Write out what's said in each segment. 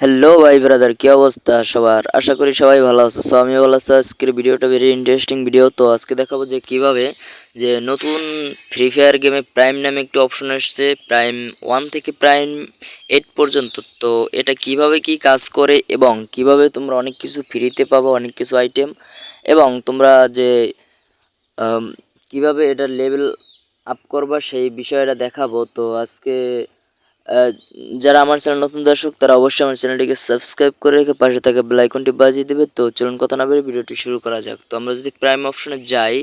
Hello ভাই brother কি অবস্থা সবার? আশা করি সবাই ভালো আছো। সো আমি ভালো আছি। আজকের ভিডিওটা ভেরি ইন্টারেস্টিং ভিডিও তো আজকে দেখাবো যে কীভাবে যে নতুন ফ্রি ফায়ার গেমে প্রাইম নামে একটি অপশন আসছে প্রাইম ওয়ান থেকে প্রাইম এইট পর্যন্ত। তো এটা কীভাবে কি কাজ করে এবং কীভাবে তোমরা অনেক কিছু ফ্রিতে পাবো, অনেক কিছু আইটেম এবং তোমরা যে কীভাবে এটা লেভেল আপ করবা সেই বিষয়টা দেখাবো। তো আজকে যারা আমার চ্যানেল নতুন দর্শক, তারা অবশ্যই আমার চ্যানেলটিকে সাবস্ক্রাইব করে রেখে পাশে থাকা আইকনটি বাজিয়ে দেবে। তো চলুন কথা না বেরিয়ে ভিডিওটি শুরু করা যাক। তো আমরা যদি প্রাইম অপশনে যাই,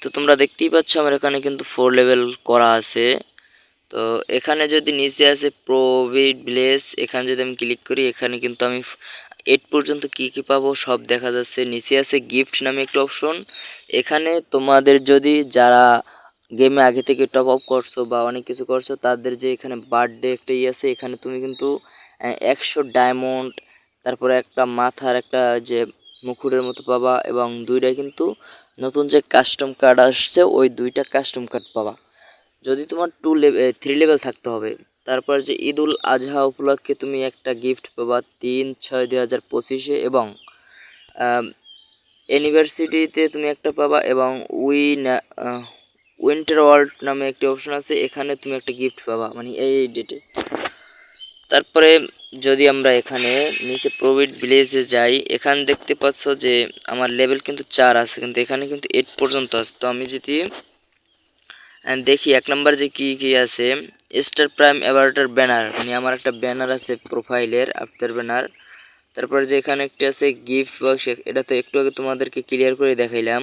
তো তোমরা দেখতেই পাচ্ছ আমার এখানে কিন্তু ফোর লেভেল করা আছে। তো এখানে যদি নিচে আছে প্রোভিড ব্লেস এখানে যদি আমি ক্লিক করি, এখানে কিন্তু আমি এইট পর্যন্ত কি কি পাবো সব দেখা যাচ্ছে। নিচে আছে গিফট নামে একটা অপশন এখানে তোমাদের যদি যারা গেমে আগে থেকে টপ আপ করছ বা অনেক কিছু করছ, তাদের যে এখানে বার্থডে একটা ইয়ে আছে, এখানে তুমি কিন্তু একশো ডায়মন্ড তারপরে একটা মাথার একটা যে মুকুটের মতো পাবা এবং দুইটা কিন্তু নতুন যে কাস্টম কার্ড আসছে, ওই দুইটা কাস্টম কার্ড পাবা। যদি তোমার টু লেভেল থ্রি লেভেল থাকতে হবে, তারপর যে ঈদ উল আজহা উপলক্ষে তুমি একটা গিফট পাবা তিন ছয় দুই হাজার পঁচিশে এবং ইউনিভার্সিটিতে তুমি একটা পাবা এবং উইন উইন্টার ওয়ার্ল্ড নামে একটি অপশন আছে, এখানে তুমি একটা গিফট পাবা মানে এই ডেটে তারপরে যদি আমরা এখানে নিচে প্রভিড ভিলেজে যাই, এখানে দেখতে পাচ্ছ যে আমার লেভেল কিন্তু চার আছে, কিন্তু এখানে কিন্তু এইট পর্যন্ত আছে। তো আমি যদি দেখি এক নম্বর যে কি কি আছে স্টার প্রাইম অ্যাভার্টার ব্যানার মানে আমার একটা ব্যানার আছে প্রোফাইলের আফটার ব্যানার তারপরে যে এখানে একটি আছে গিফট বক্স এটা তো একটু আগে তোমাদেরকে ক্লিয়ার করে দেখাইলাম।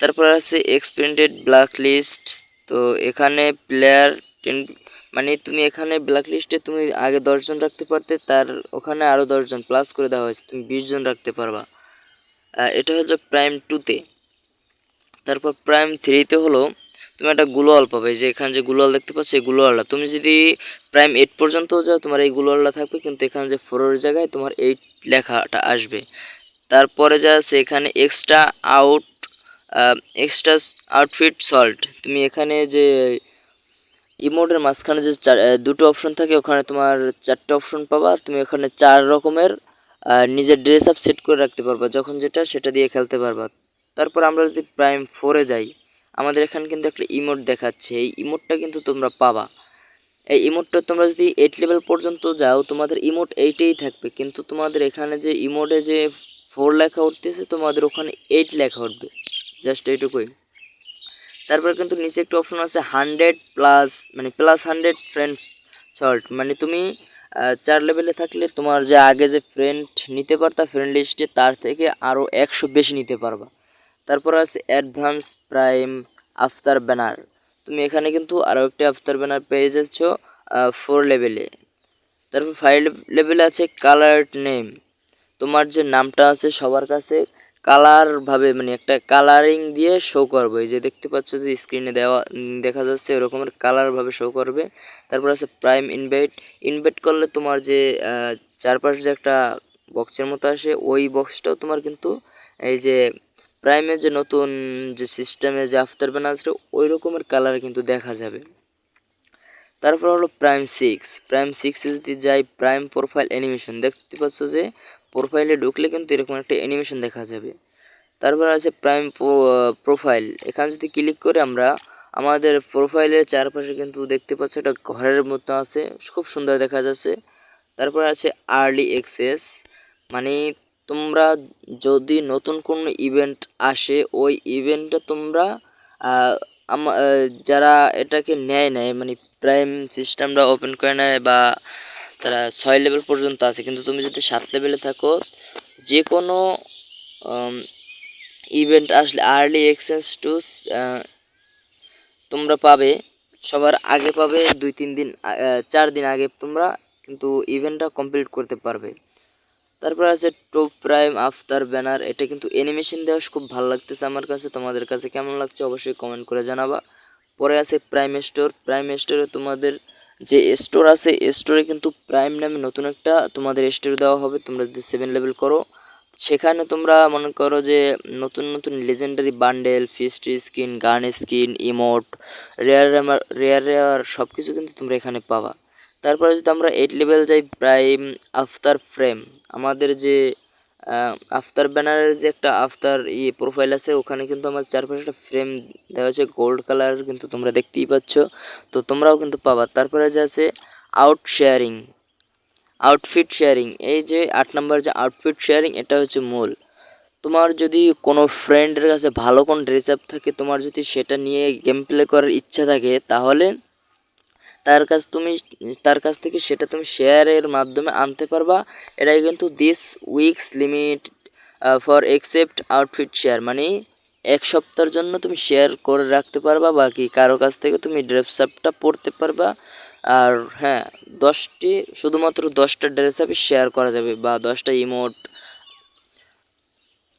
তারপর আছে এক্সপেন্ডেড ব্ল্যাক লিস্ট তো এখানে প্লেয়ার টেন মানে তুমি এখানে ব্ল্যাক লিস্টে তুমি আগে দশজন রাখতে পারতে, তার ওখানে আরও দশজন প্লাস করে দেওয়া হয়েছে, তুমি বিশ জন রাখতে পারবা। এটা হলো প্রাইম টুতে তারপর প্রাইম থ্রিতে হলো, তুমি একটা গ্লোয়াল পাবে, যে এখানে যে গ্লোয়াল দেখতে পাচ্ছ, এই গ্লোয়ালটা তুমি যদি প্রাইম এইট পর্যন্ত যাও, তোমার এই গ্লোয়ালটা থাকবে, কিন্তু এখানে যে ফোরের জায়গায় তোমার এইট লেখাটা আসবে। তারপরে যা আছে, এখানে extra out extra outfit salt তুমি এখানে যে ইমোটের মাঝখানে যে চার- দুটো অপশন থাকে, ওখানে তোমার চারটে অপশন পাবা। তুমি ওখানে চার রকমের নিজের ড্রেস আপ সেট করে রাখতে পারবা। যখন যেটা, সেটা দিয়ে খেলতে পারবা। তারপর আমরা যদি প্রাইম ফোরে যাই, আমাদের এখানে কিন্তু একটা ইমোট দেখাচ্ছে। এই ইমোটটা কিন্তু তোমরা পাবা। এই ইমোটটা তোমরা যদি এইট লেভেল পর্যন্ত যাও, তোমাদের ইমোট এইটেই থাকবে। কিন্তু তোমাদের এখানে যে ইমোটে যে ফোর লেখা উঠতেছে, তোমাদের ওখানে এইট লেখা উঠবে। জাস্ট এইটুকুই। তারপর কিন্তু নিচে একটা অপশন আছে হান্ড্রেড প্লাস মানে প্লাস হান্ড্রেড ফ্রেন্ডস সল্ট মানে তুমি চার লেভেলে থাকলে তোমার যে আগে যে ফ্রেন্ড নিতে পারতা ফ্রেন্ড লিস্টে তার থেকে আরও একশো বেশি নিতে পারবা। তারপর আছে অ্যাডভান্স প্রাইম আফতার ব্যানার তুমি এখানে কিন্তু আরও একটি আফতার ব্যানার পেয়ে যাচ্ছ ফোর লেভেলে তারপর ফাইভ লেভেলে আছে কালার নেম তোমার যে নামটা আছে সবার কাছে কালার ভাবে মানে একটা কালারিং দিয়ে শো করবে। এই যে দেখতে পাচ্ছ যে স্ক্রিনে দেওয়া দেখা যাচ্ছে এরকমের কালার ভাবে শো করবে। তারপর আছে প্রাইম ইনভাইট ইনভাইট করলে তোমার যে চারপাশে যে একটা বক্সের মতো আসে, ওই বক্সটাও তোমার কিন্তু, এই যে প্রাইমের যে নতুন যে সিস্টেমে যে আফতার ব্যানার আছে, ওই রকমের কালার কিন্তু দেখা যাবে। তারপর হলো প্রাইম সিক্স প্রাইম সিক্সে যদি যাই প্রাইম প্রোফাইল অ্যানিমেশন দেখতে পাচ্ছ যে প্রোফাইলে ঢুকলে কিন্তু এরকম একটা অ্যানিমেশন দেখা যাবে। তারপর আছে প্রাইম প্রোফাইল এখানে যদি ক্লিক করে আমরা আমাদের প্রোফাইলের চারপাশে কিন্তু দেখতে পাচ্ছ একটা ঘরের মতো আছে, খুব সুন্দর দেখা যাচ্ছে। তারপর আছে আর্লি অ্যাক্সেস মানে তোমরা যদি নতুন কোনো ইভেন্ট আসে, ওই ইভেন্টটা তোমরা যারা এটাকে নেয় নেয় মানে প্রাইম সিস্টেমটা ওপেন করে নেয় বা তারা ছয় লেভেল পর্যন্ত আছে। কিন্তু তুমি যদি সাত লেভেলে থাকো যে কোনো ইভেন্ট আসলে আর্লি এক্সচেঞ্জ টু তোমরা পাবে। সবার আগে পাবে, দুই, তিন দিন চার দিন আগে তোমরা কিন্তু ইভেন্টটা কমপ্লিট করতে পারবে। তারপর আছে টপ প্রাইম আফতার ব্যানার এটা কিন্তু অ্যানিমেশন দেওয়া খুব ভালো লাগতেছে আমার কাছে। তোমাদের কাছে কেমন লাগছে অবশ্যই কমেন্ট করে জানাবা। পরে আছে প্রাইম স্টোর প্রাইম স্টোরে তোমাদের যে স্টোর আছে স্টোরে কিন্তু প্রাইম নামে নতুন একটা তোমাদের স্টোর দেওয়া হবে। তোমরা যদি সেভেন লেভেল করো, সেখানে তোমরা মনে করো যে নতুন নতুন legendary bundle ফিস্ট্রি skin gun skin emote rare rare rare সব কিছু কিন্তু তোমরা এখানে পাবা। তারপরে যদি আমরা এইট লেভেল যাই প্রাইম আফতার ফ্রেম আমাদের যে আফতার ব্যানারের যে একটা আফতার ইয়ে প্রোফাইল আছে, ওখানে কিন্তু আমার চারপাশে একটা ফ্রেম দেওয়া আছে গোল্ড কালার কিন্তু তোমরা দেখতেই পাচ্ছ। তো তোমরাও কিন্তু পাবা। তারপরে যে আছে আউট শেয়ারিং আউটফিট শেয়ারিং এই যে আট নম্বর যে আউটফিট শেয়ারিং এটা হচ্ছে মূল। তোমার যদি কোনো ফ্রেন্ডের কাছে ভালো কোন ড্রেস আপ থাকে, তোমার যদি সেটা নিয়ে গেম প্লে করার ইচ্ছা থাকে, তাহলে তার কাছ তুমি, তার কাছ থেকে সেটা তুমি শেয়ারের মাধ্যমে আনতে পারবা। এটাই কিন্তু this week's limit for except outfit share মানে এক সপ্তাহের জন্য তুমি শেয়ার করে রাখতে পারবা, বাকি কারও কাছ থেকে তুমি ড্রেস আপটা পড়তে পারবা। আর হ্যাঁ দশটি, শুধুমাত্র দশটা ড্রেস আপই শেয়ার করা যাবে, বা দশটা ইমোট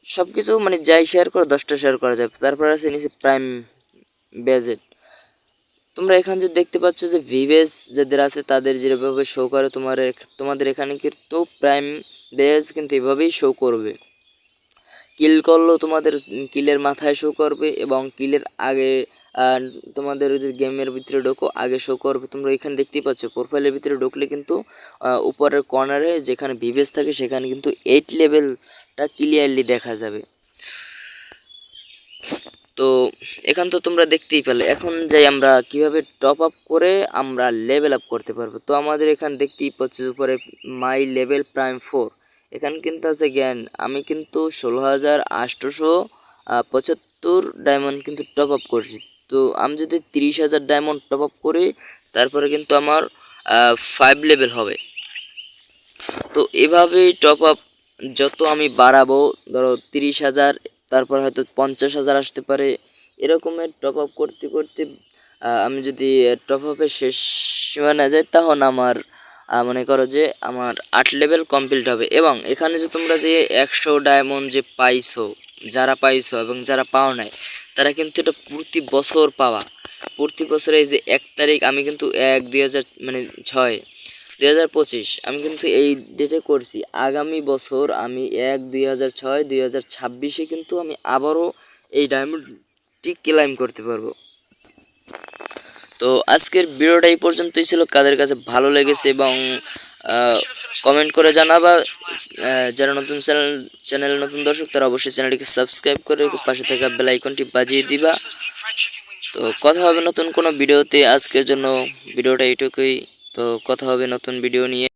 সব কিছু মানে যাই শেয়ার করে, দশটা শেয়ার করা যাবে। তারপর আছে নিচে প্রাইম বেজেট তোমরা এখানে যে দেখতে পাচ্ছ যে ভিভেস যাদের আছে, তাদের যেভাবে শো করে, তোমার তোমাদের এখানে কিন্তু প্রাইম বেজ কিন্তু এভাবেই শো করবে। কিল করলেও তোমাদের কিলের মাথায় শো করবে এবং কিলের আগে তোমাদের যে গেমের ভিতরে ঢোকো, আগে শো করবে। তোমরা এখানে দেখতেই পাচ্ছ প্রোফাইলের ভিতরে ঢুকলে কিন্তু উপরের কর্নারে যেখানে ভিভেস থাকে, সেখানে কিন্তু এইট লেভেলটা ক্লিয়ারলি দেখা যাবে। তো এখান তো তোমরা দেখতেই পেলে। এখন যাই আমরা কীভাবে টপ আপ করে আমরা লেভেল আপ করতে পারব। তো আমাদের এখানে দেখতেই পাচ্ছ উপরে মাই লেভেল প্রাইম ফোর এখানে কিন্তু আছে জ্ঞান আমি কিন্তু ষোলো হাজার আটশোশো পঁচাত্তর ডায়মন্ড কিন্তু টপ আপ করছি। তো আমি যদি তিরিশ হাজার ডায়মন্ড টপ আপ করি, তারপরে কিন্তু আমার ফাইভ লেভেল হবে। তো এভাবেই টপ আপ যত আমি বাড়াবো, ধরো তিরিশ হাজার তারপর হয়তো পঞ্চাশ হাজার আসতে পারে। এরকমের টপ আপ করতে করতে আমি যদি টপ আপের শেষ সীমানা যাই, তখন আমার মনে করো যে আমার আট লেভেল কমপ্লিট হবে। এবং এখানে যে তোমরা যে একশো ডায়মন্ড যে পাইছো, যারা পাইছো এবং যারা পাও নাই, তারা কিন্তু এটা প্রতি বছর পাওয়া। প্রতি বছরে এই যে এক তারিখ, আমি কিন্তু এক, দুই হাজার মানে ছয় দুই হাজার পঁচিশ। আমি কিন্তু এই ডেটে করছি। আগামী বছর আমি এক, দুই হাজার ছয়, দুই হাজার ছাব্বিশে কিন্তু আমি আবারও এই ডায়মন্ডটি ক্লাইম করতে পারব। তো আজকের ভিডিওটা এই পর্যন্তই ছিল। কাদের কাছে ভালো লেগেছে এবং কমেন্ট করে জানাবা। যারা নতুন চ্যানেল চ্যানেল নতুন দর্শক, তারা অবশ্যই চ্যানেলটিকে সাবস্ক্রাইব করে পাশে থাকা বেল আইকনটি বাজিয়ে দিবা। তো কথা হবে নতুন কোনো ভিডিওতে। আজকের জন্য ভিডিওটা এইটুকুই। তো কথা হবে নতুন ভিডিও নিয়ে।